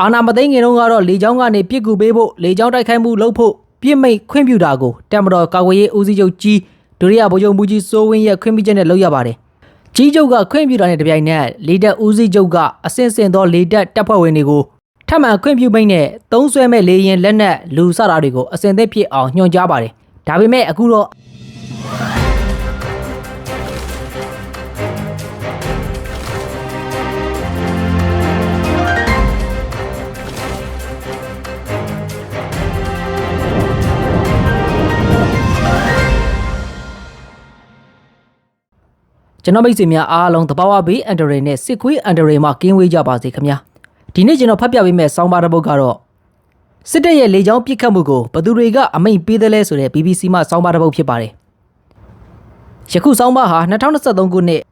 အာနာမသိငင်တော့ကတော့လေကြောင်းကနေပြစ်ကူပေးဖို့လေကြောင်းတိုက်ခိုက်မှုလုပ်ဖို့ပြစ်မိတ်ခွင့်ပြုတာကိုတမတော်ကာကွယ်ရေးဦးစီးချုပ်ကြီးဒုတိယဗိုလ်ချုပ်မူကြီးစိုးဝင်းရဲ့ခွင့်ပြုချက်နဲ့လုပ်ရပါတယ်။ကြီးချုပ်ကခွင့်ပြုတာနဲ့တပြိုင်နက်လေတပ်ဦးစီးချုပ်ကအစင်စင်သောလေတပ်တပ်ဖွဲ့ဝင်တွေကိုထပ်မံခွင့်ပြုမိတ်နဲ့သုံးဆွဲမဲ့လေရင်လက်နက်လူစတာတွေကိုအစင်သက်ဖြစ်အောင်ညွှန်ကြားပါတယ်။ဒါပေမဲ့အခုတော့ ကျွန်တော်မိတ်ဆွေများအားလုံးတဘာဝဘေးအန်ဒရယ်နဲ့စစ်ခွေးအန်ဒရယ်မှာကင်းဝေးကြပါစေခင်ဗျာဒီနေ့ကျွန်တော်ဖတ်ပြပေးမယ့်ဆောင်းပါးတစ်ပုဒ်ကတော့စစ်တပ်ရဲ့လေကြောင်းပစ်ခတ်မှုကိုဘယ်သူတွေကအမိန့်ပေးသလဲဆိုတဲ့ BBC မှဆောင်းပါးတစ်ပုဒ်ဖြစ်ပါတယ်ယခုဆောင်းပါးဟာ2023ခုနှစ်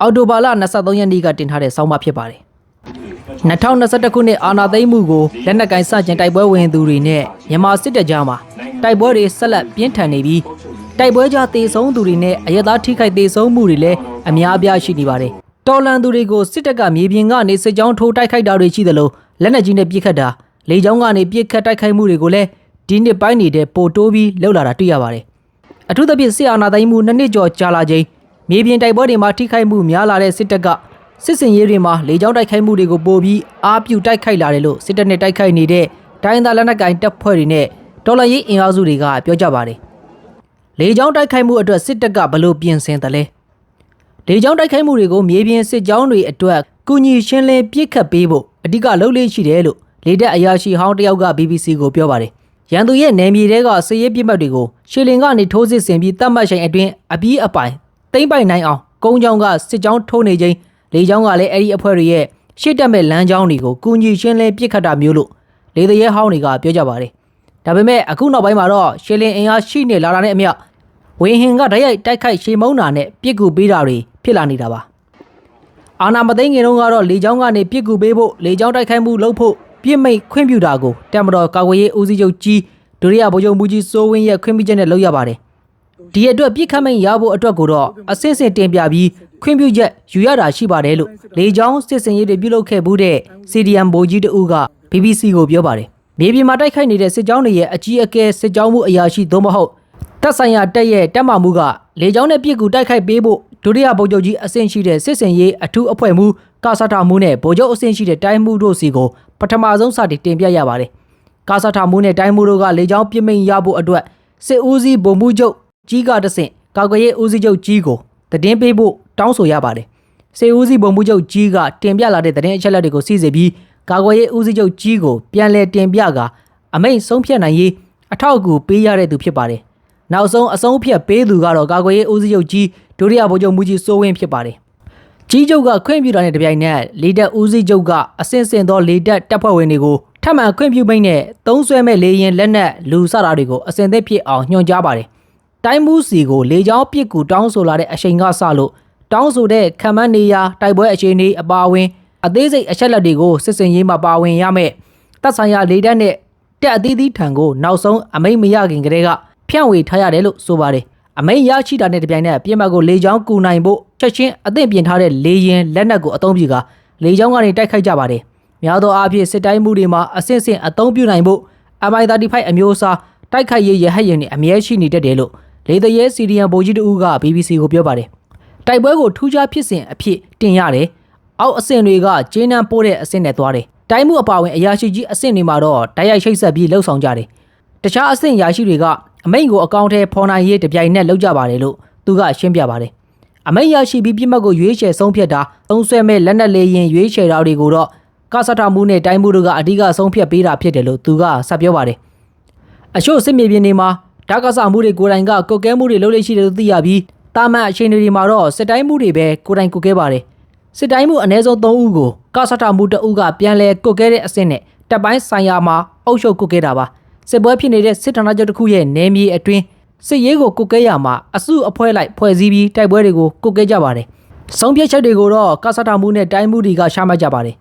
အောက်တိုဘာလ23ရက်နေ့ကတင်ထားတဲ့ဆောင်းပါးဖြစ်ပါတယ်2021ခုနှစ်အာဏာသိမ်းမှုကိုလက်နက်ကင်စတင်တိုက်ပွဲဝင်သူတွေနဲ့မြန်မာစစ်တပ်ကြားမှာတိုက်ပွဲတွေဆက်လက်ပြင်းထန်နေပြီး တိုက်ပွဲကြားတေဆုံးသူတွေနဲ့အရက်သားထိခိုက်တေဆုံးမှုတွေလည်းအများအပြားရှိနေပါတယ်။တော်လန်သူတွေကိုစစ်တပ်ကမြေပြင်ကနေစစ်ကြောင်းထိုးတိုက်ခိုက်တာတွေရှိသလိုလက်နက်ကြီးနဲ့ပစ်ခတ်တာလေကြောင်းကနေပစ်ခတ်တိုက်ခိုက်မှုတွေကိုလည်းဒီနှစ်ပိုင်းနေတဲ့ပိုတိုးပြီးလှုပ်လာတာတွေ့ရပါတယ်။အထူးသဖြင့်စစ်အာဏာသိမ်းမှုနှစ်နှစ်ကျော်ကြာလာချိန်မြေပြင်တိုက်ပွဲတွေမှာထိခိုက်မှုများလာတဲ့စစ်တပ်ကစစ်စင်ရေးတွေမှာလေကြောင်းတိုက်ခိုက်မှုတွေကိုပိုပြီးအားပြုတိုက်ခိုက်လာတယ်လို့စစ်တပ်နဲ့တိုက်ခိုက်နေတဲ့တိုင်းသားလက်နက်ကိုင်တပ်ဖွဲ့တွေနဲ့တော်လှန်ရေးအင်အားစုတွေကပြောကြပါတယ်။ လေကြောင်းတိုက်ခိုက်မှုအတွက်စစ်တပ်ကဘလို့ပြင်ဆင်တယ်လဲ။လေကြောင်းတိုက်ခိုက်မှုတွေကိုမြေပြင်စစ်ကြောင်းတွေအတွက်ကုညီရှင်းလင်းပြစ်ခတ်ပေးဖို့အဓိကလုပ်လေးရှိတယ်လို့လေတပ်အရာရှိဟောင်းတယောက်က BBC ကိုပြောပါတယ်။ရန်သူရဲ့နယ်မြေတွေကစစ်ရေးပြစ်မှတ်တွေကိုရှေလင်ကနေထိုးစစ်ဆင်ပြီးတတ်မှတ်ချိန်အတွင်းအပြီးအပိုင်သိမ့်ပိုင်နိုင်အောင်ကုန်းချောင်းကစစ်ကြောင်းထိုးနေချိန်လေကြောင်းကလည်းအဲ့ဒီအဖွဲ့တွေရဲ့ရှေ့တက်မဲ့လမ်းကြောင်းတွေကိုကုညီရှင်းလင်းပြစ်ခတ်တာမျိုးလို့လေတရဲဟောင်းတွေကပြောကြပါတယ်။ဒါပေမဲ့အခုနောက်ပိုင်းမှာတော့ရှေလင်အင်အားရှိနေလာတာနဲ့အမျှ ဝင်းဟင်ကဓာတ်ရိုက်တိုက်ခိုက်ရှေမုံနာနဲ့ပြစ်ကူပေးတာတွေဖြစ်လာနေတာပါ။အာနာမသိငင်တော့ကတော့လေကြောင်းကနေပြစ်ကူပေးဖို့လေကြောင်းတိုက်ခိုက်မှုလုပ်ဖို့ပြစ်မိတ်ခွင့်ပြုတာကိုတမတော်ကာကွယ်ရေးဦးစီးချုပ်ကြီးဒုတိယဗိုလ်ချုပ်မူကြီးစိုးဝင်းရဲ့ခွင့်ပြုချက်နဲ့လုပ်ရပါတယ်။ဒီအတွက်ပြစ်ခတ်မိန်ရဖို့အတွက်ကိုတော့အစစ်စစ်တင်ပြပြီးခွင့်ပြုချက်ယူရတာရှိပါတယ်လို့လေကြောင်းစစ်စင်ရေးတွေပြုလုပ်ခဲ့မှုတဲ့ CDM ဗိုလ်ကြီးတဦးက BBC ကိုပြောပါတယ်။မြေပြင်မှာတိုက်ခိုက်နေတဲ့စစ်ကြောင်းတွေရဲ့အကြီးအကဲစစ်ကြောင်းမှုအရာရှိသို့မဟုတ် တပ်ဆိုင်ရာတပ်ရဲ့တပ်မမှုကလေကြောင်းနဲ့ပြစ်ကူတိုက်ခိုက်ပေးဖို့ဒုတိယဗိုလ်ချုပ်ကြီးအဆင့်ရှိတဲ့စစ်စင်ရေးအထူးအဖွဲ့မှူးကာဆာတာမှုနဲ့ဗိုလ်ချုပ်အဆင့်ရှိတဲ့တိုင်းမှုတို့စီကိုပထမဆုံးစတင်တင်ပြရပါတယ်။ကာဆာတာမှုနဲ့တိုင်းမှုတို့ကလေကြောင်းပြစ်မိန်ရဖို့အတွက်စစ်ဦးစီးဗိုလ်မှူးချုပ်ကြီးကတဆင့်ကာကွယ်ရေးဦးစီးချုပ်ကြီးကိုတည်င်းပေးဖို့တောင်းဆိုရပါတယ်။စေဦးစီးဗိုလ်မှူးချုပ်ကြီးကတင်ပြလာတဲ့သတင်းအချက်အလက်တွေကိုစီစစ်ပြီးကာကွယ်ရေးဦးစီးချုပ်ကြီးကိုပြန်လည်တင်ပြကအမိန့်ဆုံးဖြတ်နိုင်ရေးအထောက်အကူပေးရတဲ့သူဖြစ်ပါတယ်။ နောက်ဆုံးအဆုံးဖြတ်ပေးသူကတော့ကာကွယ်ရေးဦးစီးချုပ်ကြီးဒုတိယဗိုလ်ချုပ်မူကြီးစိုးဝင်းဖြစ်ပါတယ်။ကြီးချုပ်ကခွင့်ပြုတာနဲ့တပြိုင်နက်လေတပ်ဦးစီးချုပ်ကအစင်စင်သောလေတပ်တပ်ဖွဲ့ဝင်တွေကိုထပ်မံခွင့်ပြုမိတ်နဲ့သုံးဆွဲမဲ့လေရင်လက်နက်လူစတာတွေကိုအစင်သက်ဖြစ်အောင်ညွှန်ကြားပါတယ်။တိုင်းမှုစီကိုလေကြောင်းပစ်ကူတောင်းဆိုလာတဲ့အချိန်ကစလို့တောင်းဆိုတဲ့ခံမန်းနေရာတိုက်ပွဲအခြေအနေအပါအဝင် အသေးစိတ်အချက်လက်တွေကိုစစ်စင်ရေးမှာပါဝင်ရမယ်တပ်ဆိုင်ရာလေတပ်နဲ့တက်အသီးသီးထံကိုနောက်ဆုံးအမိန့်မရခင်ကတည်းက ဖြန့်ဝေထားရတယ်လို့ဆိုပါတယ်အမိန့်ရရှိတာနဲ့တပြိုင်နက်ပြင်မကိုလေကြောင်းကူနိုင်ဖို့ချက်ချင်းအသင့်ပြင်ထားတဲ့လေရင်လက်နက်ကိုအသုံးပြုကလေကြောင်းကနေတိုက်ခိုက်ကြပါတယ်များသောအားဖြင့်စစ်တိုင်းမှုတွေမှာအဆင့်ဆင့်အသုံးပြုနိုင်ဖို့ MI35 အမျိုးအစားတိုက်ခိုက်ရေးရဟတ်ယာဉ်တွေအမြဲရှိနေတတ်တယ်လို့လေတရဲစီရီယံဗိုလ်ကြီးတဦးက BBC ကိုပြောပါတယ်တိုက်ပွဲကိုထူးခြားဖြစ်စဉ်အဖြစ်တင်ရတယ်။အောက်အဆင့်တွေကဂျင်းနန်းပိုးတဲ့အဆင့်နဲ့သွားတယ်။တိုင်းမှုအပါဝင်အရာရှိကြီးအဆင့်တွေမှာတော့တိုက်ရိုက်ချိတ်ဆက်ပြီးလှုပ်ဆောင်ကြတယ်။တခြားအဆင့်အရာရှိတွေက အမိန့်ကိုအကောင့်ထဲဖော်နိုင်ရေးတပြိုင်နက်လုပ်ကြပါတယ်လို့သူကရှင်းပြပါတယ်။အမိန့်ရရှိပြီးပြစ်မှတ်ကိုရွေးချယ်ဆုံးဖြတ်တာသုံးဆွဲမဲ့လက်နက်လေးရင်ရွေးချယ်တာတွေကိုတော့ကစထမှုနဲ့တိုင်းမှုတို့ကအဓိကဆုံးဖြတ်ပေးတာဖြစ်တယ်လို့သူကဆက်ပြောပါတယ်။အချို့စစ်မြေပြင်တွေမှာဓာတ်ကစားမှုတွေကိုယ်တိုင်ကကုတ်ကဲမှုတွေလုပ်လို့ရှိတယ်လို့သိရပြီးတာမန်အချိန်တွေမှာတော့စစ်တိုင်းမှုတွေပဲကိုယ်တိုင်ကုတ်ကဲပါတယ်စစ်တိုင်းမှုအ ਨੇ ဆုံး3ဦးကိုကဆထမှုတအုပ်ကပြန်လဲကုတ်ကဲတဲ့အဆင့်နဲ့တပ်ပိုင်းဆိုင်ရာမှာအုပ်ချုပ်ကုတ်ကဲတာပါ စစ်ပွဲဖြစ်နေတဲ့စစ်ဌာနချုပ်တစ်ခုရဲ့နယ်မြေအတွင်းစစ်ရေးကိုကုတ်ကဲရမှာအစုအဖွဲ့လိုက်ဖွဲ့စည်းပြီးတိုက်ပွဲတွေကိုကုတ်ကဲကြပါတယ်ဆုံးဖြတ်ချက်တွေကိုတော့ကဆထမှုနဲ့တိုင်းမှုတွေကရှာမှတ်ကြပါတယ်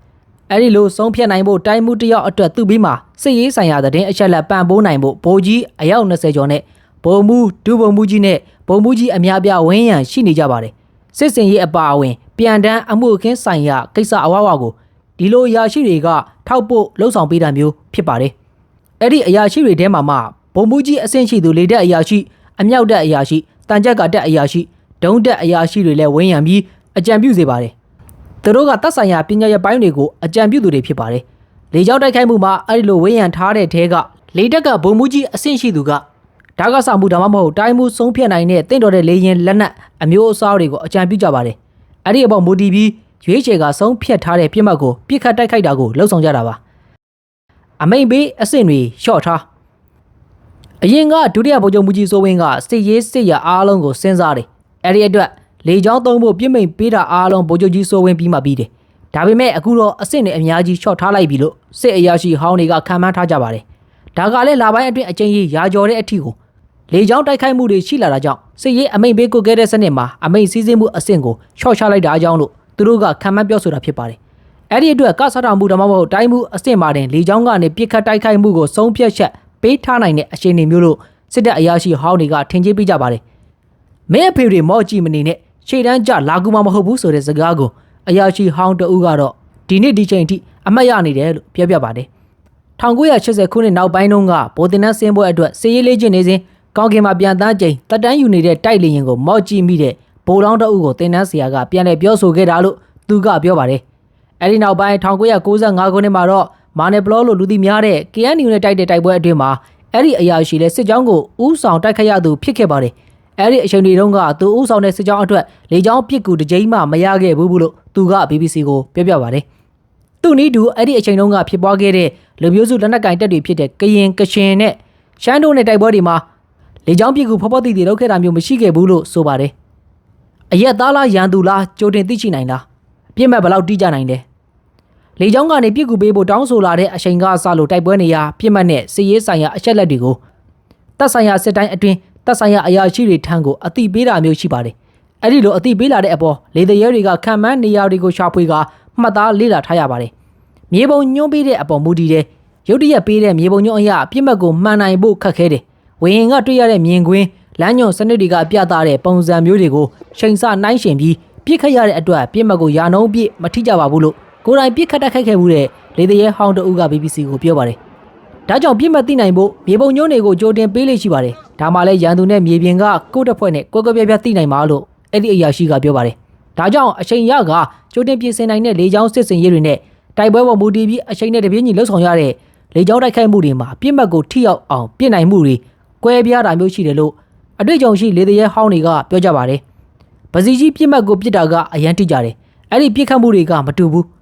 အဲ့ဒီလိုဆုံးဖြတ်နိုင်ဖို့တိုင်းမှုတယောက်အတွက်သူ့ပြီးမှာစစ်ရေးဆိုင်ရာသတင်းအချက်လက်ပံ့ပိုးနိုင်ဖို့ဗိုလ်ကြီးအယောက်20ကျော်နဲ့ဗိုလ်မှူးဒုဗိုလ်မှူးကြီးနဲ့ဗိုလ်မှူးကြီးအများပြဝင်းရံရှိနေကြပါတယ်စစ်စင်ရေးအပါအဝင်ပြန်တန်းအမှုအခင်းဆိုင်ရာကိစ္စအဝဝကိုဒီလိုအရာရှိတွေကထောက်ပို့လှုပ်ဆောင်ပေးတာမျိုးဖြစ်ပါတယ် အဲ့ဒီအရာရှိတွေထဲမှာမှဘုံမူကြီးအဆင့်ရှိသူလေတက်အရာရှိအမြောက်တက်အရာရှိတန်ကြက်ကတက်အရာရှိဒုံတက်အရာရှိတွေလည်းဝင်းရံပြီးအကြံပြုစေပါတယ်သူတို့ကတပ်ဆိုင်ရာပညာရပ်ပိုင်းတွေကိုအကြံပြုသူတွေဖြစ်ပါတယ်လေကြောင်းတိုက်ခိုက်မှုမှာအဲ့ဒီလိုဝင်းရံထားတဲ့ထဲကလေတက်ကဘုံမူကြီးအဆင့်ရှိသူကဒါကစားမှုဒါမှမဟုတ်တိုင်းမှုဆုံးဖြတ်နိုင်တဲ့တင့်တော်တဲ့လေရင်လက်နက်အမျိုးအစားတွေကိုအကြံပြုကြပါတယ်။အဲ့ဒီအပေါ်မူတည်ပြီးရွေးချယ်ကဆုံးဖြတ်ထားတဲ့ပြစ်မှတ်ကိုပြစ်ခတ်တိုက်ခိုက်တာကိုလှုံ့ဆော်ကြတာပါ။ အမိန်ပေးအဆင့်တွေရှော့ထားအရင်ကဒုတိယဗိုလ်ချုပ်မူကြီးစိုးဝင်းကစစ်ရေးစစ်ရအားလုံးကိုစဉ်းစားတယ်။အဲ့ဒီအတွက်လေကြောင်းသုံးဖို့ပြစ်မိန်ပေးတာအားလုံးဗိုလ်ချုပ်ကြီးစိုးဝင်းပြီးမှပြီးတယ်။ဒါပေမဲ့အခုတော့အဆင့်တွေအများကြီးရှော့ထားလိုက်ပြီလို့စစ်အရာရှိဟောင်းတွေကခံမှန်းထားကြပါတယ်။ဒါကလည်းလာပိုင်းအတွင်းအကျဉ်းကြီးရာကျော်တဲ့အထိကိုလေကြောင်းတိုက်ခိုက်မှုတွေရှိလာတာကြောင့်စစ်ရေးအမိန့်ပေးကိုခဲ့တဲ့စနစ်မှာအမိန့်စည်းစိမ်မှုအဆင့်ကိုချော့ချလိုက်တာအကြောင်းလို့သူတို့ကခံမှန်းပြောဆိုတာဖြစ်ပါတယ်။ အဲ့ဒီအတွက်ကစားတာမှုဒါမှမဟုတ်တိုင်းမှုအဆင့်မှာတင်လေကြောင်းကနေပြစ်ခတ်တိုက်ခိုက်မှုကိုဆုံးဖြတ်ချက်ပေးထားနိုင်တဲ့အခြေအနေမျိုးလို့စစ်တပ်အရာရှိဟောင်းတွေကထင်ကြီးပြကြပါတယ်။မင်းအဖေတွေမော့ကြည့်မနေနဲ့ခြေတန်းကြလာကူမှမဟုတ်ဘူးဆိုတဲ့စကားကိုအရာရှိဟောင်းတဦးကတော့ဒီနေ့ဒီချိန်ထိအမှတ်ရနေတယ်လို့ပြောပြပါတယ်။1980ခုနှစ်နောက်ပိုင်းတုန်းကဗိုလ်တင်နန်းစင်းပွဲအတွက်စစ်ရေးလေ့ကျင့်နေစဉ်ကောင်းကင်မှာပြန်သားချိန်တက်တန်းယူနေတဲ့တိုက်လေရင်ကိုမော့ကြည့်မိတဲ့ဗိုလ်လောင်းတအုပ်ကိုတင်နန်းဆရာကပြန်လည်ပြောဆိုခဲ့တာလို့သူကပြောပါတယ်။ အဲဒီနောက်ပိုင်း1995ခုနှစ်မှာတော့မာနယ်ဘလောလို့လူသိများတဲ့ KNU နဲ့တိုက်တဲ့တိုက်ပွဲအတွင်းမှာအဲ့ဒီအရာရှိလဲစစ်ကြောင်းကိုဥဆောင်တိုက်ခတ်ရသူဖြစ်ခဲ့ပါတယ်။အဲ့ဒီအချိန်တွေတုန်းကသူဥဆောင်တဲ့စစ်ကြောင်းအတွက်လေကြောင်းပစ်ကူတစ်ကြိမ်မှမရခဲ့ဘူးလို့သူက BBC ကိုပြောပြပါတယ်။သူ့နီးတူအဲ့ဒီအချိန်တုန်းကဖြစ်ပွားခဲ့တဲ့လူမျိုးစုလက်နက်ကင်တပ်တွေဖြစ်တဲ့ကရင်ကရှင်နဲ့ရှမ်းတို့နဲ့တိုက်ပွဲတွေမှာလေကြောင်းပြည်ကူဖော်ဖော်တီတီလောက်ခဲ့တာမျိုးမရှိခဲ့ဘူးလို့ဆိုပါတယ်။အရက်သားလားရန်သူလားကြိုတင်သိချိနိုင်လားအပြစ်မဲ့ဘယ်လောက်တိကျနိုင်လဲ။ လေကြောင်းကနေပြည်ကူပေးဖို့တောင်းဆိုလာတဲ့အချိန်ကစလို့တိုက်ပွဲနေရာပြစ်မှတ်နဲ့စစ်ရေးဆိုင်ရာအချက်လက်တွေကိုတပ်ဆိုင်ရာစစ်တိုင်းအတွင်းတပ်ဆိုင်ရာအရာရှိတွေထံကိုအတိပေးတာမျိုးရှိပါတယ်။အဲ့ဒီလိုအတိပေးလာတဲ့အပေါ်လေတရဲတွေကခံမှန်းနေရာတွေကိုရှာဖွေကမှတ်သားလေ့လာထားရပါတယ်။မြေပုံညွှန်းပေးတဲ့အပေါ်မူတည်တဲ့ရုတ်တရက်ပေးတဲ့မြေပုံညွှန်းအရာအပြစ်မှတ်ကိုမှန်နိုင်ဖို့ခက်ခဲတယ်။ဝေဟင်ကတွေ့ရတဲ့မြင်ကွင်းလမ်းညွှန်စနစ်တွေကပြသတဲ့ပုံစံမျိုးတွေကိုချိန်ဆနှိုင်းရှင်ပြီးပြစ်ခတ်ရတဲ့အတွက်ပြစ်မှတ်ကိုယာနှုံးပြစ်မထိကြပါဘူးလို့ ကိုယ်တိုင်ပြစ်ခတ်တက်ခိုက်ခဲ့မှုတဲ့လေတရဲဟောင်းတဦးက BBC ကိုပြောပါတယ်။ဒါကြောင့်ပြစ်မှတ်သိနိုင်ဖို့မြေပုံညွှန်းတွေကိုကြိုတင်ပေးလေးရှိပါတယ်။ဒါမှလည်းရန်သူနဲ့မြေပြင်ကကိုယ့်တစ်ဖွဲ့နဲ့ကိုယ်ကပြပြသိနိုင်မှာလို့အဲ့ဒီအရာရှိကပြောပါတယ်။ဒါကြောင့်အချိန်ရကကြိုတင်ပြင်ဆင်နိုင်တဲ့လေကြောင်းစစ်စင်ရေးတွေနဲ့တိုက်ပွဲပေါ်မူတည်ပြီးအချိန်နဲ့တပြေးညီလှုပ်ဆောင်ရတဲ့လေကြောင်းတိုက်ခိုက်မှုတွေမှာပြစ်မှတ်ကိုထိရောက်အောင်ပြစ်နိုင်မှုတွေကွဲပြားတာမျိုးရှိတယ်လို့အတွေ့အကြုံရှိလေတရဲဟောင်းတွေကပြောကြပါတယ်။ပစီကြီးပြစ်မှတ်ကိုပြစ်တာကအရန်တိကြတယ်။အဲ့ဒီပြစ်ခတ်မှုတွေကမတူဘူး။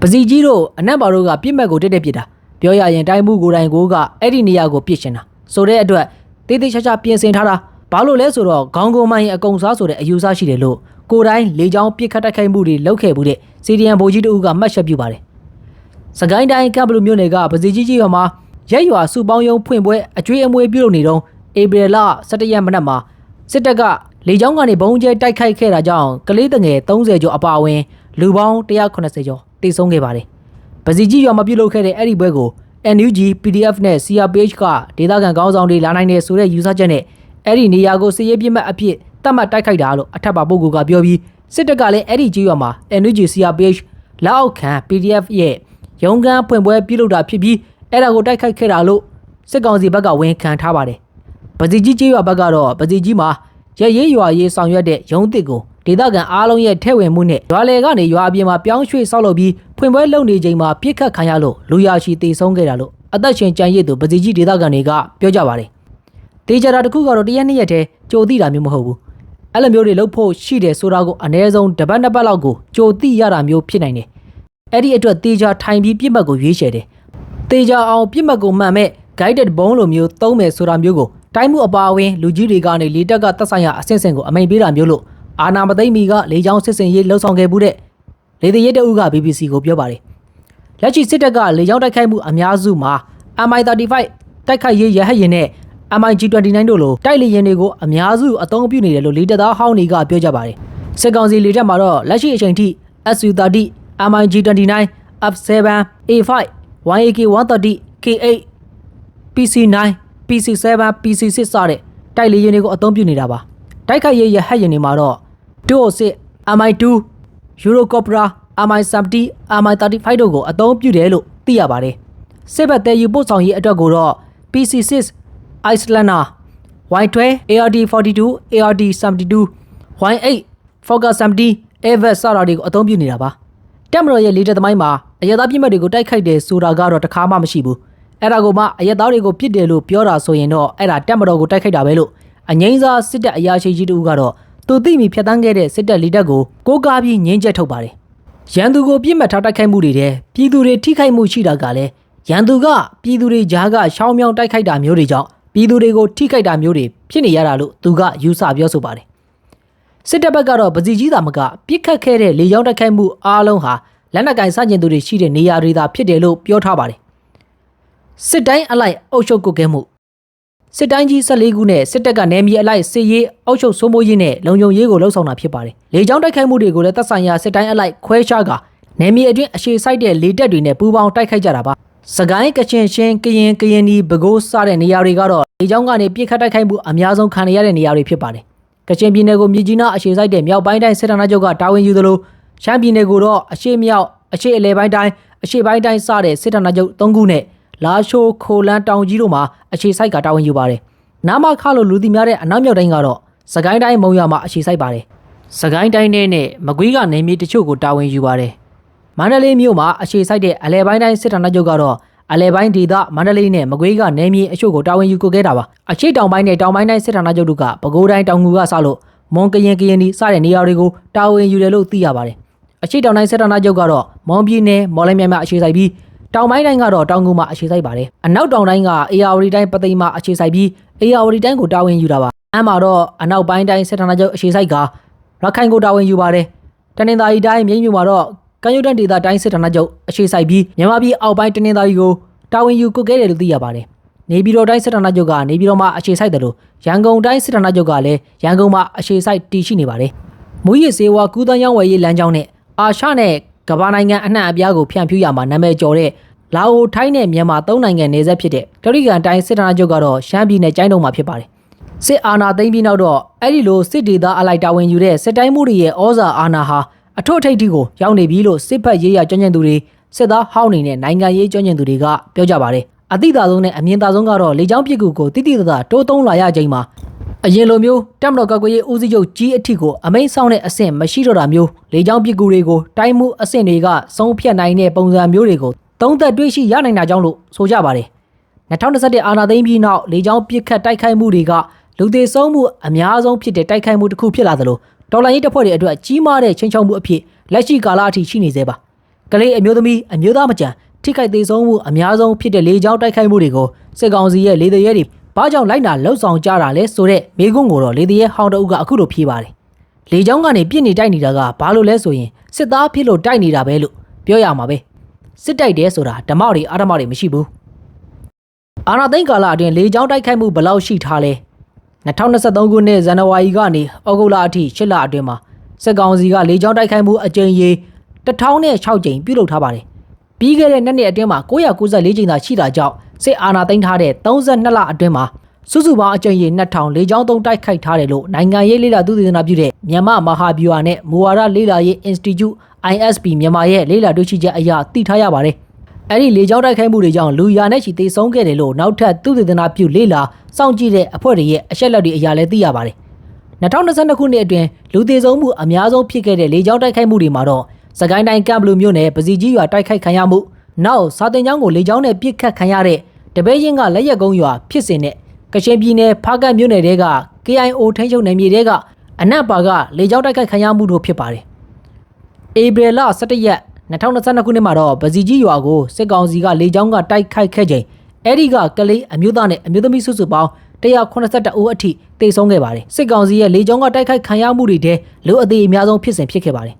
ပစီကြီးတို့အနက်ပါတို့ကပြစ်မှတ်ကိုတက်တက်ပြစ်တာပြောရရင်တိုင်းမှုကိုယ်တိုင်ကိုကအဲ့ဒီနေရာကိုပြစ်ရှင်တာဆိုတဲ့အတွက်တေးသေးချာချာပြင်ဆင်ထားတာဘာလို့လဲဆိုတော့ခေါင်းကုန်းမိုင်းအကုံစားဆိုတဲ့အယူဆရှိတယ်လို့ကိုယ်တိုင်လေကြောင်းပြစ်ခတ်တိုက်ခိုက်မှုတွေလုပ်ခဲ့မှုတဲ့စီဒီယန်ဗိုလ်ကြီးတို့ကမှတ်ချက်ပြုပါတယ်။စကိုင်းတိုင်းကပ်ဘလူမြို့နယ်ကပစီကြီးကြီးရွာမှာရက်ရွာစုပေါင်းယုံဖွင့်ပွဲအကျွေးအမွေးပြုလုပ်နေတော့ဧပြီလ17ရက်မနက်မှာစစ်တပ်ကလေကြောင်းကနေဘုံကျဲတိုက်ခိုက်ခဲ့တာကြောင့်ကလေးတငယ်30ကျော်အပါအဝင်လူပေါင်း180ကျော် တိတ်ဆုံးခဲ့ပါတယ်။ပစီကြီးရွာမှာပြုလုပ်ခဲ့တဲ့အဲ့ဒီပွဲကို NUG PDF နဲ့ CRPH ကဒေသခံကောင်းဆောင်တွေလာနိုင်တဲ့ဆိုတဲ့ယူဆချက်နဲ့အဲ့ဒီနေရာကိုစစ်ရေးပြစ်မှတ်အဖြစ်တတ်မှတ်တိုက်ခိုက်တာလို့အထက်ပါပုဂ္ဂိုလ်ကပြောပြီးစစ်တပ်ကလည်းအဲ့ဒီကြီးရွာမှာ NUG CRPH လက်အောက်ခံ PDF ရဲ့ရုံးခန်းဖွင့်ပွဲပြုလုပ်တာဖြစ်ပြီးအဲ့ဒါကိုတိုက်ခိုက်ခဲ့တာလို့စစ်ကောင်စီဘက်ကဝန်ခံထားပါတယ်။ပစီကြီးကြီးရွာဘက်ကတော့ပစီကြီးမှာရရေးရွာရေးဆောင်ရွက်တဲ့ရုံးတစ်ကို ဒေသခံအားလုံးရဲ့ထဲ့ဝင်မှုနဲ့ရွာလေကနေရွာအပြင်မှာပြောင်းရွှေ့ဆောက်လုပ်ပြီးဖွင့်ပွဲလုပ်နေချိန်မှာပြစ်ခတ်ခံရလို့လူရရှိတေဆုံးခဲ့တာလို့အသက်ရှင်ကြံရည်သူပစီကြီးဒေသခံတွေကပြောကြပါတယ်။တေချာတာတစ်ခုကတော့တရက်နှစ်ရက်တည်းကြိုသိတာမျိုးမဟုတ်ဘူး။အဲ့လိုမျိုးတွေလုပ်ဖို့ရှိတယ်ဆိုတာကိုအ ਨੇ ဆုံးတစ်ပတ်နှစ်ပတ်လောက်ကိုကြိုသိရတာမျိုးဖြစ်နိုင်တယ်။အဲ့ဒီအတွက်တေချာထိုင်ပြီးပြစ်မှတ်ကိုရွေးချယ်တယ်။တေချာအောင်ပြစ်မှတ်ကိုမှန်မဲ့ guided ဘုံလိုမျိုးသုံးမယ်ဆိုတာမျိုးကိုတိုင်းမှုအပါအဝင်လူကြီးတွေကနေလေတက်ကတက်ဆိုင်ရာအဆင့်ဆင့်ကိုအမိန်ပေးတာမျိုးလို့ အာနာမသိမ့်မီကလေကြောင်းစစ်စင်ရေးလှုပ်ဆောင်ခဲ့မှုတဲ့လေတရဲတအုပ်က BBC ကိုပြောပါတယ်။လက်ရှိစစ်တပ်ကလေကြောင်းတိုက်ခိုက်မှုအများစုမှာ MI35 တိုက်ခိုက်ရေးရဟတ်ယာဉ်နဲ့ MiG29 တို့လိုတိုက်လေယာဉ်တွေကိုအများစုအသုံးပြုနေတယ်လို့လေတပ်သားဟောင်းတွေကပြောကြပါတယ်။စစ်ကောင်စီလေတပ်မှာတော့လက်ရှိအချိန်ထိ SU30 MiG29 F7 A5 YAK130 K8 PC9 PC7 PC6 စတဲ့တိုက်လေယာဉ်တွေကိုအသုံးပြုနေတာပါတိုက်ခိုက်ရေးရဟတ်ယာဉ်တွေမှာတော့ 206 MI2 Eurocopter MI-70 MI-35 တို့ကိုအသုံးပြုတယ်လို့သိရပါတယ်စစ်ဘက်တဲယူပို့ဆောင်ရေးအတွက်ကိုတော့ PC6 Icelander Y12 ARD42 ARD72 Y8 Focus 70 Avet စတာတွေကိုအသုံးပြုနေတာပါတက်မတော်ရဲ့လေတပ်သမိုင်းမှာအရသာပြစ်မှတ်တွေကိုတိုက်ခိုက်တယ်ဆိုတာကတော့တစ်ခါမှမရှိဘူးအဲ့ဒါကိုမှအရသားတွေကိုပြစ်တယ်လို့ပြောတာဆိုရင်တော့အဲ့ဒါတက်မတော်ကိုတိုက်ခိုက်တာပဲလို့အငိမ့်စားစစ်တပ်အရာရှိကြီးတူကတော့ သူသိမိဖြတ်တန်းခဲ့တဲ့စစ်တပ်လေတပ်ကိုကိုးကားပြီးငင်းချက်ထုတ်ပါတယ်ရန်သူကိုပြစ်မှတ်ထားတိုက်ခိုက်မှုတွေတဲ့ပြည်သူတွေထိခိုက်မှုရှိတာကလည်းရန်သူကပြည်သူတွေကြားကရှောင်းမြောင်းတိုက်ခိုက်တာမျိုးတွေကြောင့်ပြည်သူတွေကိုထိခိုက်တာမျိုးတွေဖြစ်နေရတာလို့သူကယူဆပြောဆိုပါတယ်စစ်တပ်ဘက်ကတော့ပစီကြီးသာမကပြစ်ခတ်ခဲ့တဲ့လေကြောင်းတိုက်ခိုက်မှုအားလုံးဟာလက်နက်ကင်စကျင်သူတွေရှိတဲ့နေရာတွေသာဖြစ်တယ်လို့ပြောထားပါတယ်စစ်တိုင်းအလိုက်အုပ်ချုပ်ကုတ်ကဲမှု စစ်တိုင်းကြီး14ခုနဲ့စစ်တပ်ကနယ်မြေအလိုက်စစ်ရေးအုပ်ချုပ်စိုးမိုးရေးနဲ့လုံခြုံရေးကိုလှုပ်ဆောင်တာဖြစ်ပါတယ်လေကြောင်းတိုက်ခိုက်မှုတွေကိုလည်းသက်ဆိုင်ရာစစ်တိုင်းအလိုက်ခွဲခြားကနယ်မြေအတွင်းအရှိဆိုင်တဲ့လေတပ်တွေနဲ့ပူးပေါင်းတိုက်ခိုက်ကြတာပါစကိုင်းကချင်ရှင်းကရင်ကရင်ဒီပဲခူးစတဲ့နေရာတွေကတော့လေကြောင်းကနေပြစ်ခတ်တိုက်ခိုက်မှုအများဆုံးခံရတဲ့နေရာတွေဖြစ်ပါတယ်ကချင်ပြည်နယ်ကိုမြစ်ကြီးနားအခြေစိုက်တဲ့မြောက်ပိုင်းတိုင်းစစ်ဌာနချုပ်ကတာဝန်ယူသလိုရှမ်းပြည်နယ်ကိုတော့အရှေ့မြောက်အရှေ့အလယ်ပိုင်းတိုင်းအရှေ့ပိုင်းတိုင်းစတဲ့စစ်ဌာနချုပ်၃ခုနဲ့ လာရှိုးခိုလန်းတောင်ကြီးတို့မှာအခြေစိုက်ကတာဝန်ယူပါတယ်။နာမခလို့လူသိများတဲ့အနောက်မြောက်တိုင်းကတော့စကိုင်းတိုင်းမုံရမှာအခြေစိုက်ပါတယ်။စကိုင်းတိုင်းနဲ့နဲ့မကွေးကနေမြေတချို့ကိုတာဝန်ယူပါတယ်။မန္တလေးမြို့မှာအခြေစိုက်တဲ့အလယ်ပိုင်းတိုင်းစစ်ဌာနချုပ်ကတော့အလဲပိုင်းဒေသမန္တလေးနဲ့မကွေးကနေမြေအချို့ကိုတာဝန်ယူကိုခဲ့တာပါအချိတ်တောင်ပိုင်းနဲ့တောင်ပိုင်းတိုင်းစစ်ဌာနချုပ်တို့ကပဲခူးတိုင်းတောင်ငူကစလို့မွန်ကရင်ကရင်ဒီစတဲ့နေရာတွေကိုတာဝန်ယူတယ်လို့သိရပါတယ်အချိတ်တောင်တိုင်းစစ်ဌာနချုပ်ကတော့မွန်ပြည်နယ်မော်လမြိုင်မှာအခြေစိုက်ပြီး တောင်ပိုင်းတိုင်းကတော့တောင်ငူမှာအခြေစိုက်ပါတယ်အနောက်တောင်တိုင်းကအေယာဝတီတိုင်းပသိမ်မှာအခြေစိုက်ပြီးအေယာဝတီတိုင်းကိုတာဝန်ယူတာပါအမှတော့အနောက်ပိုင်းတိုင်းစစ်ဌာနချုပ်အခြေစိုက်ကရခိုင်ကိုတာဝန်ယူပါတယ်တနင်္သာရီတိုင်းမြိတ်မြို့မှာတော့ကမ်းရိုးတန်းဒေသတိုင်းစစ်ဌာနချုပ်အခြေစိုက်ပြီးမြန်မာပြည်အောက်ပိုင်းတနင်္သာရီကိုတာဝန်ယူကုတ်ခဲ့တယ်လို့သိရပါတယ်။နေပြည်တော်တိုင်းစစ်ဌာနချုပ်ကနေပြည်တော်မှာအခြေစိုက်တယ်လို့ရန်ကုန်တိုင်းစစ်ဌာနချုပ်ကလည်းရန်ကုန်မှာအခြေစိုက်တည်ရှိနေပါတယ်။မူရစ်စေဝါကူးသန်းရောင်းဝယ်ရေးလမ်းကြောင်းနဲ့အာရှနဲ့ ကမ္ဘာနိုင်ငံအနှံ့အပြားကိုဖြန့်ဖြူးရမှာနာမည်ကျော်တဲ့လာအိုထိုင်းနဲ့မြန်မာသုံးနိုင်ငံနယ်စပ်ဖြစ်တဲ့တရိကန်တိုင်းစစ်ဌာနချုပ်ကတော့ရှမ်းပြည်နယ်ကျိုင်းတုံမှာဖြစ်ပါတယ်။စစ်အာဏာသိမ်းပြီးနောက်တော့အဲ့ဒီလိုစစ်ဒေသအလိုက်တာဝန်ယူတဲ့စစ်တိုင်းမှုတွေရဲ့ဩဇာအာဏာဟာအထွတ်အထိပ်တီကိုရောက်နေပြီလို့စစ်ဖက်ရေးရကြွညံ့သူတွေစစ်သားဟောင်းနေနဲ့နိုင်ငံရေးကြွညင်သူတွေကပြောကြပါတယ်အတိအဆုံးနဲ့အမြင်သာဆုံးကတော့လေကြောင်းပစ်ကူကိုတိတိတသားတိုးသုံးလာရချိန်မှာ အရင်လိုမျိုးတက်မတော်ကကွေးရေးဦးစီးချုပ်ကြီးအထီကိုအမိန့်ဆောင်တဲ့အဆင့်မရှိတော့တာမျိုးလေကြောင်းပစ်ကူတွေကိုတိုင်းမှုအဆင့်တွေကဆုံးဖြတ်နိုင်တဲ့ပုံစံမျိုးတွေကိုသုံးသက်တွေးရှိရနိုင်တာကြောင့်လို့ဆိုကြပါတယ်2021အာဏာသိမ်းပြီးနောက်လေကြောင်းပစ်ခတ်တိုက်ခိုက်မှုတွေကလူသေးဆုံးမှုအများဆုံးဖြစ်တဲ့တိုက်ခိုက်မှုတစ်ခုဖြစ်လာသလိုတော်လိုင်းရေးတပ်ဖွဲ့တွေအတွက်ကြီးမားတဲ့ချင်းချောက်မှုအဖြစ်လက်ရှိကာလအထိရှိနေသေးပါကလေးအမျိုးသမီးအမျိုးသားမကြံထိခိုက်သေးဆုံးမှုအများဆုံးဖြစ်တဲ့လေကြောင်းတိုက်ခိုက်မှုတွေကိုစစ်ကောင်စီရဲ့လေတရဲတွေ ဘာကြောင့်လိုက်နာလှုပ်ဆောင်ကြတာလဲဆိုတဲ့မေးခွန်းကိုတော့လေတရဲဟောင်းတအုပ်ကအခုလိုဖြေပါတယ်။လေကြောင်းကနေပြစ်နေတိုက်နေတာကဘာလို့လဲဆိုရင်စစ်သားဖြစ်လို့တိုက်နေတာပဲလို့ပြောရမှာပဲ။စစ်တိုက်တယ်ဆိုတာဓမ္မတွေအာဓမ္မတွေမရှိဘူး။အာနာသိန်းကာလအတွင်းလေကြောင်းတိုက်ခိုက်မှုဘယ်လောက်ရှိထားလဲ။2023ခုနှစ်ဇန်နဝါရီကနေဩဂုတ်လအထိ8လအတွင်းမှာစစ်ကောင်စီကလေကြောင်းတိုက်ခိုက်မှုအကြိမ်ရေ1006ကြိမ်ပြုလုပ်ထားပါတယ်။ပြီးခဲ့တဲ့နှစ်နှစ်အတွင်းမှာ994ကြိမ်သာရှိတာကြောင့် စစ်အာဏာသိမ်းထားတဲ့32လအတွင်းမှာစုစုပေါင်းအကြိမ်ရေ2000လေကြောင်းသုံးတိုက်ခိုက်ထားတယ်လို့နိုင်ငံရေးလေ့လာသုတေသနပြုတဲ့မြန်မာမဟာဗျူဟာနဲ့မူဝါဒလေ့လာရေး Institute ISP မြန်မာရဲ့လေ့လာတွေ့ရှိချက်အရသိထားရပါတယ်။အဲ့ဒီလေကြောင်းတိုက်ခိုက်မှုတွေကြောင့်လူရာနဲ့ချီသေဆုံးခဲ့တယ်လို့နောက်ထပ်သုတေသနပြုလေ့လာစောင့်ကြည့်တဲ့အဖွဲ့တွေရဲ့အချက်အလက်တွေအရာလည်းသိရပါတယ်။2022ခုနှစ်အတွင်းလူသေဆုံးမှုအများဆုံးဖြစ်ခဲ့တဲ့လေကြောင်းတိုက်ခိုက်မှုတွေမှာတော့စကိုင်းတိုင်းကပ်ဘလူမျိုးနယ်ပစီကြီးရွာတိုက်ခိုက်ခံရမှုနောက်စာတင်ကျောင်းကိုလေကြောင်းနဲ့ပစ်ခတ်ခံရတဲ့ တပည့်ရင်ကလက်ရက်ကုန်းရွာဖြစ်စဉ်နဲ့ကချင်ပြည်နယ်ဖားကတ်မြို့နယ်တဲက KIO ထိန်းချုပ်နယ်မြေတဲကအနက်ပါကလေကြောင်းတိုက်ခိုက်ခံရမှုတို့ဖြစ်ပါတယ်။ဧပြီလ17ရက်2022ခုနှစ်မှာတော့ပစီကြီးရွာကိုစစ်ကောင်စီကလေကြောင်းကတိုက်ခိုက်ခဲ့ချိန်အဲ့ဒီကကလေးအမျိုးသားနဲ့အမျိုးသမီးစုစုပေါင်း182ဦးအထိတေဆုံးခဲ့ပါတယ်စစ်ကောင်စီရဲ့လေကြောင်းကတိုက်ခိုက်ခံရမှုတွေထဲလူအသေးအများဆုံးဖြစ်စဉ်ဖြစ်ခဲ့ပါတယ်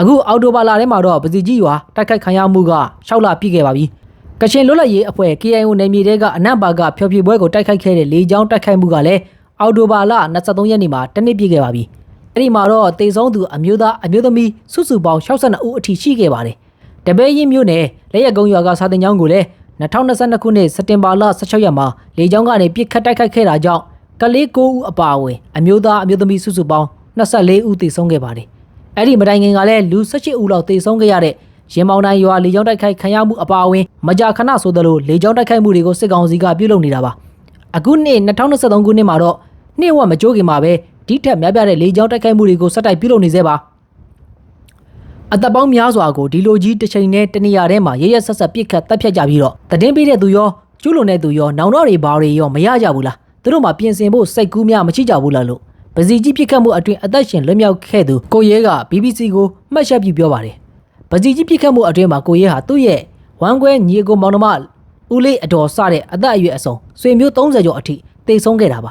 အခုအော်တိုဘာလာထဲမှာတော့ပစီကြီးရွာတိုက်ခိုက်ခံရမှုက6လပြည့်ခဲ့ပါပြီ ကချင်လွတ်လပ်ရေးအဖွဲ့ KIO နယ်မြေတဲကအနက်ပါကဖျော်ဖြေပွဲကိုတိုက်ခိုက်ခဲ့တဲ့လေကြောင်းတိုက်ခိုက်မှုကလည်းအော်တိုဘာလ23ရက်နေ့မှာတနစ်ပြည့်ခဲ့ပါပြီအဲ့ဒီမှာတော့တေဆုံးသူအမျိုးသားအမျိုးသမီးစုစုပေါင်း62ဦးအထိရှိခဲ့ပါတယ်တပည့်ရင်မြို့နယ်လက်ရကုန်းရွာကစာတင်ကျောင်းကိုလည်း2022ခုနှစ်စက်တင်ဘာလ16ရက်မှာလေကြောင်းကနေပြစ်ခတ်တိုက်ခိုက်ခဲ့တာကြောင့်ကလေး9ဦးအပါအဝင်အမျိုးသားအမျိုးသမီးစုစုပေါင်း24ဦးသေဆုံးခဲ့ပါတယ်။အအဲ့ဒီမတိုင်ခင်ကလည်းလူ18ဦးလောက်သေဆုံးခဲ့ရတဲ့ ရင်မောင်တိုင်းရွာလေကြောင်းတိုက်ခိုက်ခံရမှုအပါအဝင်မကြာခဏဆိုသလိုလေကြောင်းတိုက်ခိုက်မှုတွေကိုစစ်ကောင်စီကပြုလုပ်နေတာပါအခုနှစ်2023ခုနှစ်မှာတော့နှစ်ဝက်မကြိုးခင်မှာပဲဒီထက်များပြားတဲ့လေကြောင်းတိုက်ခိုက်မှုတွေကိုစက်တိုက်ပြုလုပ်နေသေးပါအသက်ပေါင်းများစွာကိုဒီလိုကြီးတစ်ချိန်နဲ့တနေရာထဲမှာရရဆက်ဆက်ပြစ်ခတ်တပ်ဖြတ်ကြပြီးတော့တည်င်းပေးတဲ့သူရောကျူးလွန်တဲ့သူရောနောင်တော့တွေဘာတွေရောမရကြဘူးလားသူတို့မှပြင်ဆင်ဖို့စိတ်ကူးများမရှိကြဘူးလားလို့ပစီကြီးပြစ်ခတ်မှုအတွင်အသက်ရှင်လွတ်မြောက်ခဲ့သူကိုရဲက BBC ကိုမှတ်ချက်ပြုပြောပါတယ် ပစီကြီးပြစ်ခတ်မှုအတွင်မှာကိုရဲဟာသူ့ရဲ့ဝမ်ခွဲညီကိုမောင်နှမဦးလေးအတော်စတဲ့အသက်အရွယ်အစုံဆွေမျိုး30ကျော်အထိတိတ်ဆုံးခဲ့တာပါ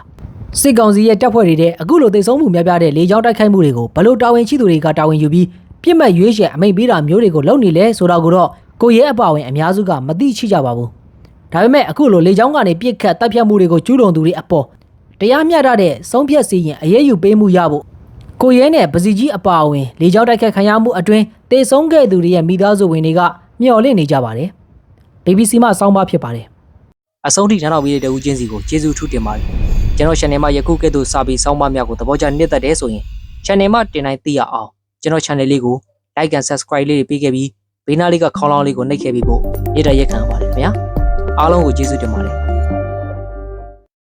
စစ်ကောင်စီရဲ့တပ်ဖွဲ့တွေတဲ့အခုလိုတိတ်ဆုံးမှုများပြားတဲ့လေကြောင်းတိုက်ခိုက်မှုတွေကိုဘလို့တာဝန်ရှိသူတွေကတာဝန်ယူပြီးပြစ်မှတ်ရွေးချယ်အမိန့်ပေးတာမျိုးတွေကိုလုပ်နေလဲဆိုတာကိုတော့ကိုရဲအပါဝင်အများစုကမသိချိကြပါဘူးဒါပေမဲ့အခုလိုလေကြောင်းကနေပြစ်ခတ်တပ်ဖြတ်မှုတွေကိုကျူးလွန်သူတွေအပေါ်တရားမျှတတဲ့ဆုံးဖြတ်စီရင်အရေးယူပေးမှုရဖို့ ကိုရဲနဲ့ပစီကြီးအပါအဝင်လေကြောင်းတိုက်ခတ်ခံရမှုအတွင်းတေဆုံးခဲ့သူတွေရဲ့မိသားစုဝင်တွေကမျှော်လင့်နေကြပါတယ်။ BBC မှစောင်းပါဖြစ်ပါတယ်။အဆုံးထိထမ်းတော်ပြီးတဲ့တဦးချင်းစီကိုကျေးဇူးထူးတင်ပါတယ်။ကျွန်တော် channel မှာယခုကဲ့သို့စာပေစောင်းပါများကိုသဘောကျနှစ်သက်တယ်ဆိုရင် channel မှာတင်တိုင်းသိရအောင်ကျွန်တော် channel လေးကို like and subscribe လေးတွေပေးခဲ့ပြီးဘေးနားလေးကခေါင်းလောင်းလေးကိုနှိပ်ခဲ့ပြီးဖို့မေတ္တာရက်ခံပါတယ်ခင်ဗျာ။အားလုံးကိုကျေးဇူးတင်ပါတယ်